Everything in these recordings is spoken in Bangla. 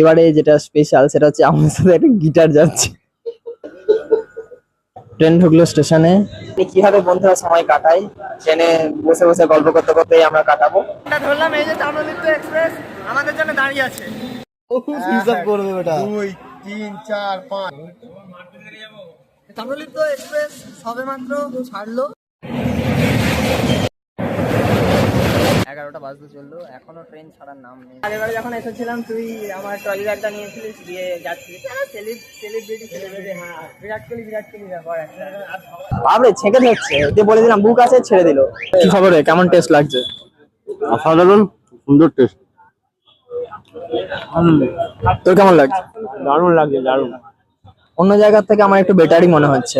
এবারে যেটা স্পেশাল সেটা হচ্ছে আমাদের সাথে একটা গিটার যাচ্ছে। ট্রেন ঢুকলো স্টেশনে কীভাবে বন্ধুরা সময় কাটাই ট্রেনে বসে বসে গল্প করতে করতেই আমরা কাটাবো। ধরলাম এই যে এক্সপ্রেস আমাদের জন্য দাঁড়িয়ে আছে। হিসাব দুই তিন চার পাঁচ। এক্সপ্রেস সবে মাত্র ছাড়লো। এগারোটা বাজতে চলল এখনও ট্রেন ছাড়ার নাম নেই। আগেবারে যখন এসেছিলাম তুই আমার ট্রলি ব্যাগটা নিয়েছিলিস দিয়ে যাচ্ছিলিস। সেলিব্রিটি সেলিব্রিটি হ্যাঁ বিরাট কোহলি বিরাট কোহলি ব্যাপার বাবরে ছেঁকে যাচ্ছে দিয়ে বলে দিলাম বুক আছে ছেড়ে দিল। কি খবর রে? কেমন টেস্ট লাগছে? অসাধারণ সুন্দর টেস্ট তোর কেমন লাগছে? দারুণ লাগছে দারুণ। অন্য জায়গার থেকে আমার একটু বেটারই মনে হচ্ছে।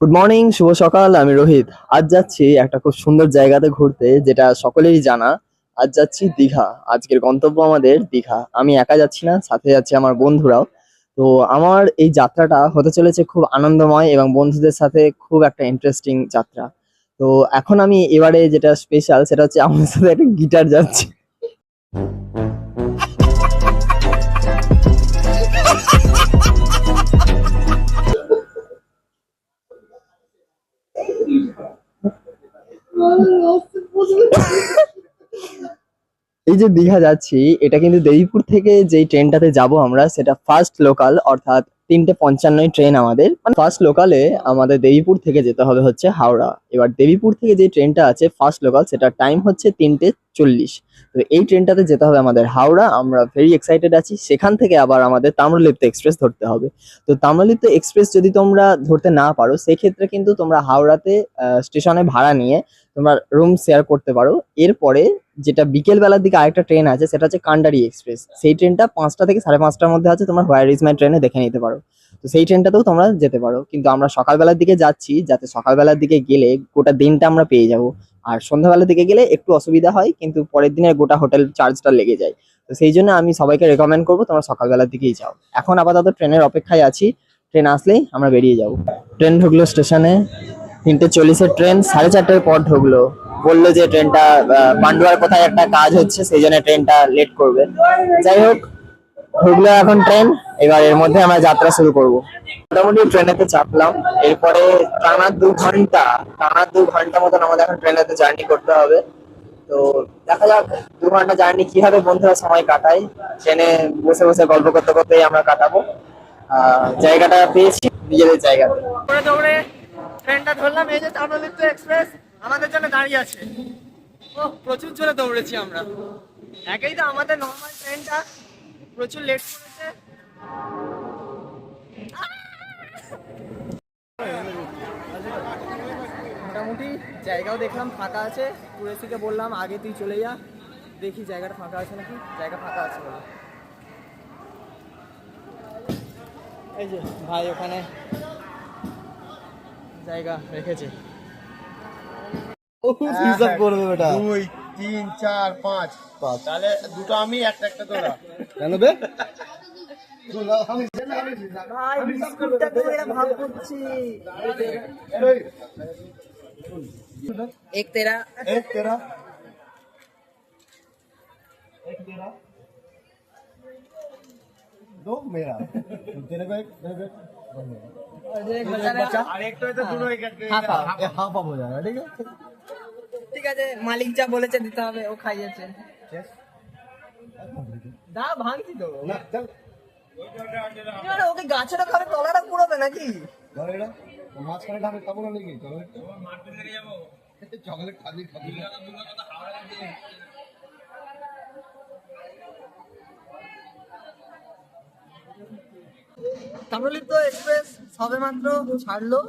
গুড মর্নিং শুভ সকাল, আমি রোহিত। আজ যাচ্ছি একটা খুব সুন্দর জায়গাতে ঘুরতে, যেটা সকলেরই জানা। আজ যাচ্ছি দীঘা। আজকের গন্তব্য আমাদের দীঘা। আমি একা যাচ্ছি না, সাথে যাচ্ছি আমার বন্ধুরাও। তো আমার এই যাত্রাটা হতে চলেছে খুব আনন্দময় এবং বন্ধুদের সাথে খুব একটা ইন্টারেস্টিং যাত্রা। তো এখন আমি এবারে যেটা স্পেশাল সেটা হচ্ছে আমার সাথে একটা গিটার যাচ্ছে। যে দীঘা যাচ্ছি, এটা কিন্তু দেবীপুর থেকে যেই ট্রেনটাতে যাব আমরা, সেটা ফার্স্ট লোকাল অর্থাৎ তিনটে পঞ্চান্নই ট্রেন আমাদের। মানে ফার্স্ট লোকালে আমাদের দেবীপুর থেকে যেতে হবে হচ্ছে হাওড়া। এবার দেবীপুর থেকে যে ট্রেনটা আছে ফার্স্ট লোকাল সেটা টাইম হচ্ছে তিনটে চল্লিশ। তো এই ট্রেনটাতে যেতে হবে আমাদের হাওড়া। আমরা ভেরি এক্সাইটেড আছি। সেখান থেকে আবার আমাদের তাম্রলিপ্ত এক্সপ্রেস ধরতে হবে। তো তাম্রলিপ্ত এক্সপ্রেস যদি তোমরা ধরতে না পারো, সেক্ষেত্রে কিন্তু তোমরা হাওড়াতে স্টেশনে ভাড়া নিয়ে তোমরা রুম শেয়ার করতে পারো। এরপরে যেটা বিকেল বেলার দিকে আরেকটা ট্রেন আছে, সেটা হচ্ছে কান্ডারি এক্সপ্রেস সেই ট্রেনটা পাঁচটা থেকে সাড়ে পাঁচটার মধ্যে আছে, তোমার হোয়ার ইজ মাই ট্রেনে দেখে নিতে পারো। তো সেই ট্রেনটাতেও তোমরা যেতে পারো। কিন্তু আমরা সকালবেলার দিকে যাচ্ছি, যাতে সকালবেলার দিকে গেলে গোটা দিনটা আমরা পেয়ে যাব। আর সন্ধ্যাবেলার দিকে গেলে একটু অসুবিধা হয়, কিন্তু পরের দিনের গোটা হোটেল চার্জটা লেগে যায়। তো সেই জন্য আমি সবাইকে রেকমেন্ড করব, তোমরা সকালবেলার দিকেই যাও। এখন আপাতত ট্রেনের অপেক্ষায় আছি। ট্রেন আসলেই আমরা বেরিয়ে যাব। ট্রেন ঢুকলো স্টেশনে তিনটে চল্লিশের ট্রেন সাড়ে চারটের পর ঢুকলো। বলল যে ট্রেনটা পান্ডুয়ার কোথায় একটা কাজ হচ্ছে, সেই জন্য ট্রেনটা লেট করবে। যাই হোক, ঢুকলো এখন ট্রেন এবার এর মধ্যে আমরা যাত্রা শুরু করব। মোটামুটি ট্রেনেতে চাপলাম। এরপরে টানা দু ঘণ্টা, টানা দু ঘণ্টা মতন আমাদের এখন ট্রেনেতে জার্নি করতে হবে। তো দেখা যাক, দু ঘণ্টা জার্নি কীভাবে বন্ধুরা সময় কাটাই ট্রেনে বসে বসে গল্প করতে করতেই আমরা কাটাবো। জায়গাটা পেয়েছি, নিজেদের জায়গাতে। ট্রেনটা ধরলাম, এই যে চামলিপ্ত এক্সপ্রেস, আমাদের জন্য দাঁড়িয়ে আছে। ও, প্রচুর জোরে দৌড়েছি আমরা। একেই তো আমাদের নর্মাল ট্রেনটা প্রচুর লেট করেছে। মোটামুটি জায়গাও দেখলাম ফাঁকা আছে। কুরেশিকে বললাম, আগে তুই চলে যা। দেখি জায়গাটা ফাঁকা আছে নাকি? জায়গা ফাঁকা আছে এই যে ভাই ওখানে জায়গা রেখেছে হিসাব করবে ওটা দুই তিন চার পাঁচ তাহলে দুটো আমি একটা একটা তোরা কেন বে ভাই বিস্কুটটা তো এরা ভাব করছি এক তেরা এক তেরা दो मेरा तेरे को एक मेरे को ঠিক আছে। মালিক যা বলেছে দিতে হবে ও খাইয়েছে। দা ভাঙছি তো। ওকে গাছেটা খাবে তলাটা পুরোবে নাকি? মাঝখানে খাবে খাব না নাকি চকলেট চকলেট খাবি। তাম্রলিপ্ত এক্সপ্রেস সবে মাত্র ছাড়লো।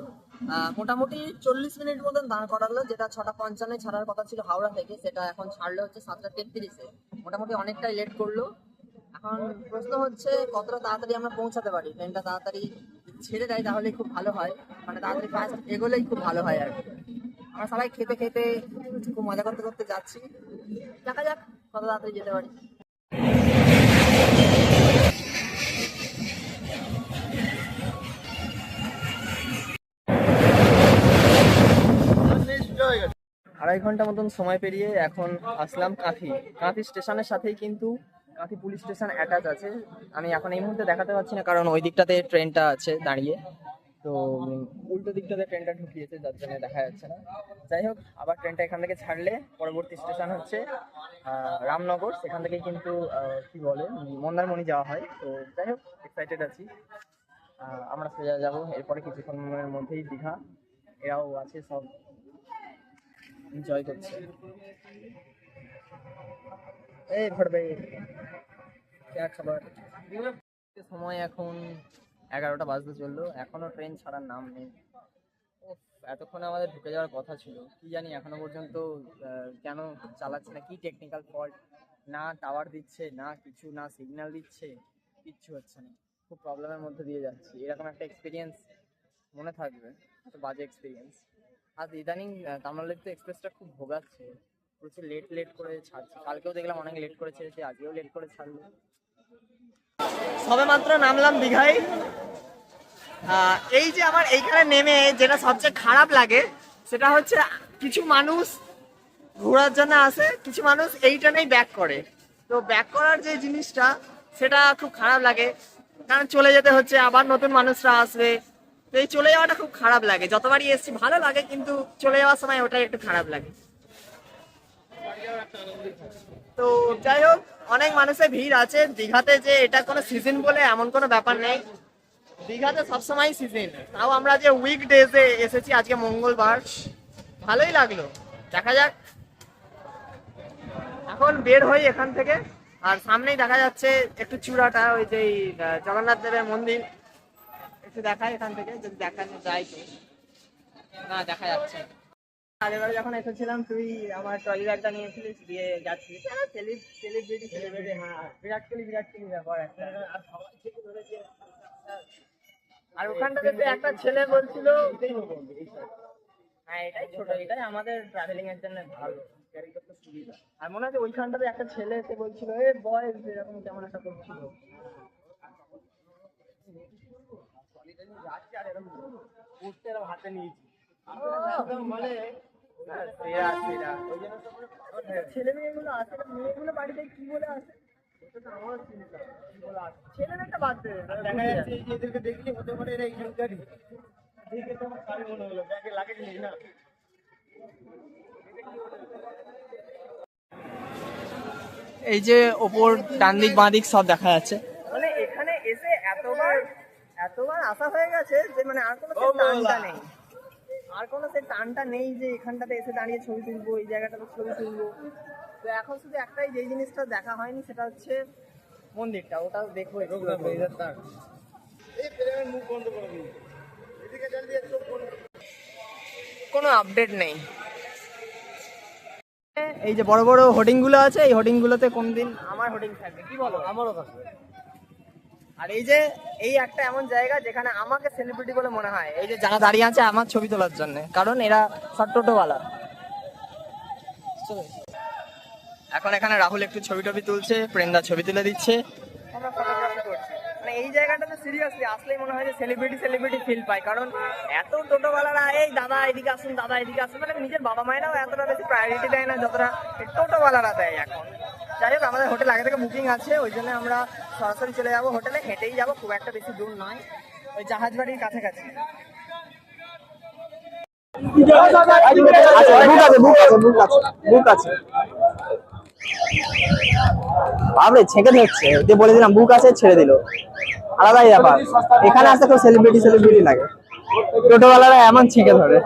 মোটামুটি চল্লিশ মিনিট মতন দাঁড় করালো, যেটা ছটা পঞ্চান্নে ছাড়ার কথা ছিল হাওড়া থেকে, সেটা এখন ছাড়লো হচ্ছে সাতটা তেত্রিশে। মোটামুটি অনেকটাই লেট করল। এখন প্রশ্ন হচ্ছে, কতটা তাড়াতাড়ি আমরা পৌঁছাতে পারি? ট্রেনটা তাড়াতাড়ি ছেড়ে দেয় তাহলে খুব ভালো হয়। মানে তাড়াতাড়ি ফার্স্ট এগোলেই খুব ভালো হয় আর আমরা সবাই খেতে খেতে খুব মজা করতে করতে যাচ্ছি। দেখা যাক কত তাড়াতাড়ি যেতে পারি। আড়াই ঘণ্টা মতন সময় পেরিয়ে এখন আসলাম কাঁথি। কাঁথি স্টেশনের সাথেই কিন্তু কাঁথি পুলিশ স্টেশন অ্যাটাচ আছে। আমি এখন এই মুহূর্তে দেখাতে পারছি না, কারণ ওই দিকটাতে ট্রেনটা আছে দাঁড়িয়ে। তো উল্টো দিকটাতে ট্রেনটা ঢুকিয়েছে, যার জন্য দেখা যাচ্ছে না। যাই হোক, আবার ট্রেনটা এখান থেকে ছাড়লে পরবর্তী স্টেশন হচ্ছে রামনগর। সেখান থেকে কিন্তু কি বলে, মন্দারমণি যাওয়া হয়। তো, যাই হোক এক্সাইটেড আছি। আমরা সোজা যাব। এরপরে কিছুক্ষণের মধ্যেই দীঘা। এরাও আছে সব। এনজয় করছে। এই क्या খবর। সময় এখন এগারোটা বাজতে চলল। এখনও ট্রেন ছাড়ার নাম নেই। এতক্ষণে আমাদের ঢুকে যাওয়ার কথা ছিল। কি জানি এখনও পর্যন্ত কেন চালাচ্ছে না, কি টেকনিক্যাল ফল্ট না টাওয়ার দিচ্ছে, না কিছু, না সিগন্যাল দিচ্ছে, কিচ্ছু হচ্ছে না। খুব প্রবলেমের মধ্যে দিয়ে যাচ্ছি। এরকম একটা এক্সপিরিয়েন্স মনে থাকবে। বাজে এক্সপিরিয়েন্স আর ইদানিং তামিলনাড়ু এক্সপ্রেসটা খুব ভোগাচ্ছে। প্রচুর লেট লেট করে ছাড়ছে। কালকেও দেখলাম অনেক লেট করে ছেড়েছে আজকেও লেট করে ছাড়লো। সবে মাত্র নামলাম দীঘায়। এই যে আমার এইখানে নেমে যেটা সবচেয়ে খারাপ লাগে, সেটা হচ্ছে কিছু মানুষ ঘোরার জন্য আসে, কিছু মানুষ এই ট্রেনেই ব্যাক করে। তো ব্যাক করার যে জিনিসটা, সেটা খুব খারাপ লাগে। কারণ চলে যেতে হচ্ছে, আবার নতুন মানুষরা আসবে। তো এই চলে যাওয়াটা খুব খারাপ লাগে। যতবারই এসছি, ভালো লাগে, কিন্তু চলে যাওয়ার সময় ওটাই একটু খারাপ লাগে। তো যাই হোক, অনেক মানুষের ভিড় আছে। দীঘাতে যে এটা কোনো সিজন বলে এমন কোনো ব্যাপার নেই। দীঘাতে সবসময় সিজন তাও আমরা যে উইক ডেজে এসেছি, আজকে মঙ্গলবার, ভালোই লাগল। দেখা যাক। এখন বের হই এখান থেকে। আর সামনেই দেখা যাচ্ছে একটু চূড়াটা, ওই যে জগন্নাথ দেবের মন্দির। একটু দেখাই এখান থেকে, যদি দেখানো যায় তো। না, দেখা যাচ্ছে। আগেরবার যখন এসেছিলাম, তুই আমার ট্রলি ব্যাগটা নিয়েছিলিস, দিয়ে যাচ্ছিলিস সেলিব্রিটি সেলিব্রিটি হ্যাঁ বিরাট কোহলি বিরাট কোহলি ব্যাপার একটা। আর ওখানটাতে একটা ছেলে বলছিল হ্যাঁ এটাই ছোট, এটাই আমাদের ট্রাভেলিং এর জন্য ভালো। আর মনে হচ্ছে ওইখানটাতে একটা ছেলে এসে বলছিল, এ বয়েস এরকম কেমন একটা করছিল? হাতে নিয়েছি দেখা যাচ্ছে হতে এই যে ওপর ডান দিক, বাঁ দিক সব দেখা যাচ্ছে মানে এখানে এসে এতবার এতবার আসা হয়ে গেছে যে মানে আর কোনো টানটা নেই। আর কোনো সেই টানটা নেই যে এখানটাতে এসে দাঁড়িয়ে ছবি তুলবো এই জায়গাটাতে ছবি তুলবো। তো এখন শুধু একটাই যেই জিনিসটা দেখা হয়নি সেটা হচ্ছে মন্দিরটা। ওটা দেখব কোনো আপডেট নেই। এই যে বড় বড় হোর্ডিংগুলো আছে এই হোর্ডিং গুলোতে কোনদিন আমার হোর্ডিং থাকবে কি বলো? আমারও কাছে আর এই যে এই একটা এমন জায়গা যেখানে আমাকে সেলিব্রিটি বলে মনে হয়। এই যে যারা দাঁড়িয়ে আছে আমার ছবি তোলার জন্য কারণ এরা সব টোটোওয়ালা। এখন এখানে রাহুল একটু ছবি টবি তুলছে প্রেমদা ছবি তুলে দিচ্ছে। আমরা ফটোগ্রাফি করছি। মানে এই জায়গাটাতে সিরিয়াসলি আসলেই মনে হয় যে সেলিব্রিটি সেলিব্রিটি ফিল পায়। কারণ এত টোটোওয়ালারা এই দাদা এদিকে আসুন দাদা এদিকে আসুন। মানে নিজের বাবা মায়েরাও এতটা বেশি প্রায়োরিটি দেয় না যতটা টোটোওয়ালারা দেয় এখন। যাই হোক আমাদের হোটেল আগে থেকে বুকিং আছে ওই জন্য আমরা সরাসরি চলে যাব হোটেলে, হেঁটেই যাব, খুব একটা বেশি দূর নয়, ওই জাহাজ বাড়ির কাছাকাছি। বাবরে ছেঁকে দিচ্ছে যে বলে দিলাম বুক আছে, ছেড়ে দিল। আলাদাই ব্যাপার। এখানে আসতে তো সেলিব্রিটি সেলিব্রিটি লাগে। টোটোওয়ালারা এমন ছেঁকে ধরে।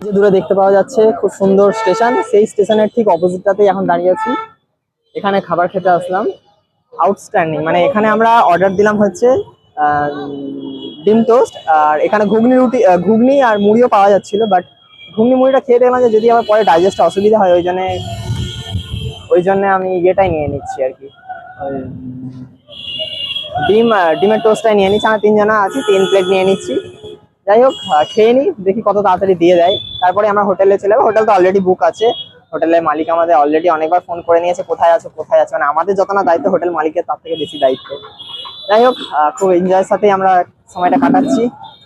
যে দূরে দেখতে পাওয়া যাচ্ছে, খুব সুন্দর স্টেশন। সেই স্টেশনের ঠিক অপোজিটটাতেই এখন দাঁড়িয়ে আছি। এখানে খাবার খেতে আসলাম। আউটস্ট্যান্ডিং মানে এখানে আমরা অর্ডার দিলাম হচ্ছে ডিম টোস্ট আর এখানে ঘুগনি রুটি ঘুগনি আর মুড়িও পাওয়া যাচ্ছিল বাট ঘুগনি মুড়িটা খেয়ে দেখলাম যে যদি আমার পরে ডাইজেস্ট অসুবিধা হয়, ওই জন্যে ওই জন্যে আমি ইয়েটাই নিয়ে নিচ্ছি আর কি। ডিম ডিমের টোস্টটাই নিয়ে নিচ্ছি, আমরা তিনজনা আছি, তিন প্লেট নিয়ে নিচ্ছি। যাই হোক খেয়ে নিই দেখি কত তাড়াতাড়ি দিয়ে দেয়। তারপরে আমরা হোটেলে চলে যাব, হোটেল তো অলরেডি বুক আছে। হোটেলের মালিক আমাদের অলরেডি অনেকবার ফোন করে নিয়েছে কোথায় আছো কোথায় আছো? মানে আমাদের যত না দায়িত্ব হোটেল মালিকের তার থেকে বেশি দায়িত্ব। যাই হোক খুব এনজয়ের সাথে আমরা সময়টা কাটাচ্ছি।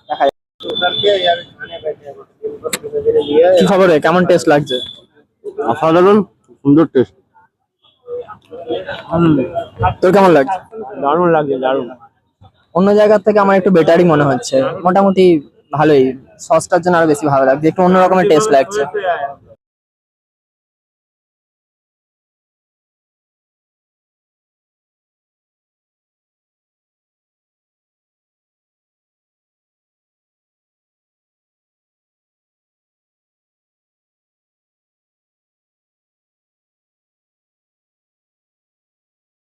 দেখা কি খবরে? কেমন টেস্ট লাগছে? অসাধারণ সুন্দর টেস্ট তোর কেমন লাগছে? দারুণ লাগছে দারুণ। অন্য জায়গার থেকে আমার একটু বেটারই মনে হচ্ছে। মোটামুটি ভালোই। সসটার জন্য আরও বেশি ভালো লাগছে। একটু অন্য রকমের টেস্ট লাগছে।